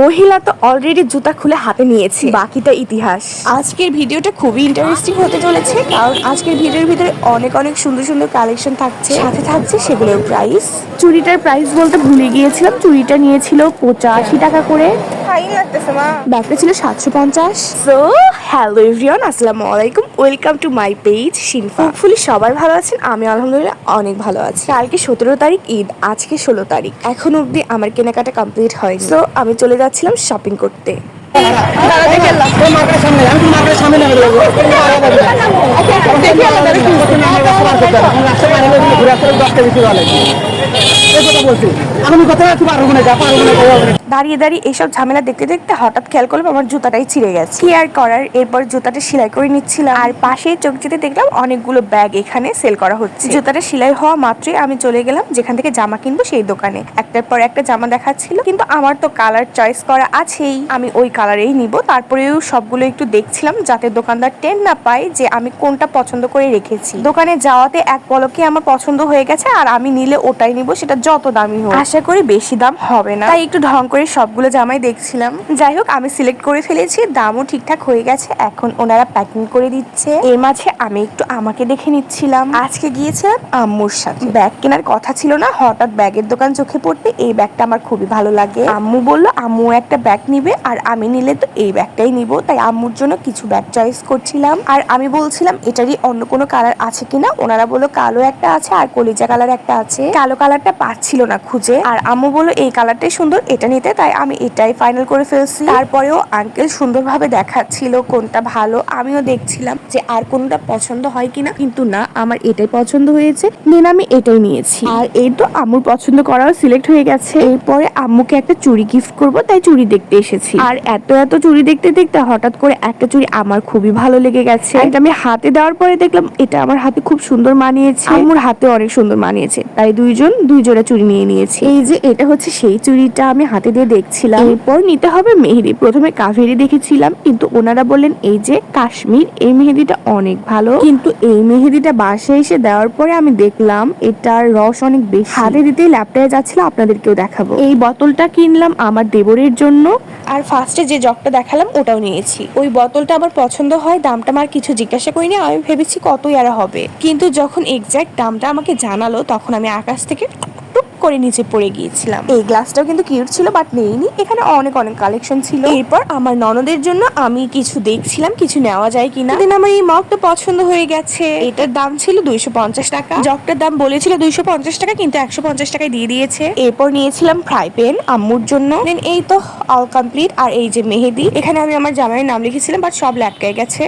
মহিলা তো অলরেডি জুতা খুলে হাতে নিয়েছে। বাকিটা ইতিহাস। আজকের ভিডিওটা খুবই ইন্টারেস্টিং হতে চলেছে কারণ আজকের ভিডিওর ভিতরে অনেক অনেক সুন্দর সুন্দর কালেকশন থাকছে। সাথে থাকছে সেগুলোর প্রাইস চুরিটার প্রাইস বলতে ভুলে গিয়েছিলাম চুরিটা নিয়েছিল পঁচাশি টাকা করে। ব্যাগটা ছিল সাতশো পঞ্চাশ সো হ্যালো এভরিওয়ান আসসালামু আলাইকুম ওয়েলকাম টু মাই পেজ শিনফা হোপফুলি সবার ভালো আছেন আমি আলহামদুলিল্লাহ অনেক ভালো আছি কালকে সতেরো তারিখ ঈদ আজকে ষোলো তারিখ এখন অবধি আমার কেনাকাটা কমপ্লিট হয়নি তো আমি চলে যাচ্ছিলাম শপিং করতে মার্কেটের দাঁড়িয়ে দাঁড়িয়ে এসব ঝামেলা দেখতে দেখতে হঠাৎ খেয়াল করলাম আমার জুতাটাই ছিঁড়ে গেছে। কি আর করার? এরপর জুতাটা সেলাই করে নিচ্ছিলাম। আর পাশেই চোখ যেতে দেখলাম অনেকগুলো ব্যাগ এখানে সেল করা হচ্ছে। জুতাটা সেলাই হওয়া মাত্রই আমি চলে গেলাম, যেখান থেকে জামা কিনবো সেই দোকানে। একটার পর একটা জামা দেখাচ্ছিল, কিন্তু আমার তো কালার চয়েস করা আছেই। আমি ওই কালারেই নিব। তারপরেও সবগুলো একটু দেখছিলাম, যাতে দোকানদার টেন না পায় যে আমি কোনটা পছন্দ করে রেখেছি। দোকানে যাওয়াতে এক পলকে আমার পছন্দ হয়ে গেছে, আর আমি নিলে ওটাই নিব সেটা যত দামি হোক। আশা করি বেশি দাম হবে না। তাই একটু ঢং করে সবগুলো জামাই দেখছিলাম। যাই হোক আমি সিলেক্ট করে ফেলেছি দামও ঠিকঠাক হয়ে গেছে এখন ওনারা প্যাকিং করে দিচ্ছে। এর মাঝে আমি একটু আমাকে দেখে নিচ্ছিলাম। আজকে গিয়েছিলাম আম্মুর সাথে। ব্যাগ কেনার কথা ছিল না হঠাৎ ব্যাগের দোকান চোখে পড়তে এই ব্যাগটা আমার খুবই ভালো লাগে। আম্মু বলল আম্মু একটা ব্যাগ নিবে আর আমি নিলে তো এই ব্যাগটাই নিব। তাই আম্মুর জন্য কিছু ব্যাগ চয়েস করছিলাম। আর আমি বলছিলাম এটারই অন্য কোনো কালার আছে কিনা? ওনারা বলল কালো একটা আছে আর কলিজা কালার একটা আছে। কালো কালারটা পাচ্ছিল না খুঁজে। আর আম্মু বলল, এই কালারটাই সুন্দর, এটা নিতে। তাই আমি এটাই ফাইনাল করে ফেলছি। তারপরেও আঙ্কেল সুন্দরভাবে দেখাচ্ছিল কোনটা ভালো, আমিও দেখছিলাম। যে আর কোনটা পছন্দ হয় কিনা, কিন্তু না, আমার এটাই পছন্দ হয়েছে দেন আমি এটাই নিয়েছি। আর এই তো আম্মুর পছন্দ করাও সিলেক্ট হয়ে গেছে। এরপরে আম্মুকে একটা চুড়ি গিফট করব, তাই চুড়ি দেখতে এসেছি। আর এত এত চুড়ি দেখতে দেখতে হঠাৎ করে একটা চুড়ি আমার খুবই ভালো লেগে গেছে। এটা আমি হাতে দেওয়ার পরে দেখলাম, এটা আমার হাতে খুব সুন্দর মানিয়েছে। আম্মুর হাতে অনেক সুন্দর মানিয়েছে। তাই দুইজন, দুই জোড়া চুড়ি নিয়ে নিয়েছি। এই যে এটা হচ্ছে সেই চুড়িটা আমি হাতে দিয়ে দেখছিলাম। এরপর নিতে হবে মেহেদি। প্রথমে কাভেরি দেখেছিলাম, কিন্তু ওনারা বললেন, এই যে কাশ্মীর, এই মেহেদিটা অনেক ভালো। কিন্তু এই মেহেদিটা বাসায় এসে দেওয়ার পরে আমি দেখলাম এটার রস অনেক বেশি। হাতে দিতেই ল্যাপটায় যাচ্ছিল আপনাদেরকেও দেখাবো। এই বোতলটা কিনলাম আমার দেবরের জন্য। আর ফার্স্টে যে জগটা দেখালাম ওটাও নিয়েছি। ওই বোতলটা আমার পছন্দ হয় দামটা আমার কিছু জিজ্ঞাসা করিনি আমি ভেবেছি কতই আর হবে। কিন্তু যখন এক্সাক্ট দামটা আমাকে জানালো তখন আমি আকাশ থেকে করে নিচে পড়ে গিয়েছিলাম। এই গ্লাসটাও কিন্তু কিউট ছিল বাট নেইনি। এখানে অনেক অনেক কালেকশন ছিল। এরপর আমার ননদের জন্য আমি কিছু দেখছিলাম, কিছু নেওয়া যায় কিনা। দিন আমার এই মগটা পছন্দ হয়ে গেছে। এটার দাম ছিল দুইশো পঞ্চাশ টাকা। জগটার দাম বলেছিল দুইশো পঞ্চাশ টাকা, কিন্তু একশো পঞ্চাশ টাকায় দিয়ে দিয়েছে। এরপর নিয়েছিলাম ফ্রাই প্যান আম্মুর জন্য। দেন এই তো অল কমপ্লিট আর এই যে মেহেদি, এখানে আমি আমার জামাইয়ের নাম লিখেছিলাম বাট সব ল্যাটকায় গেছে।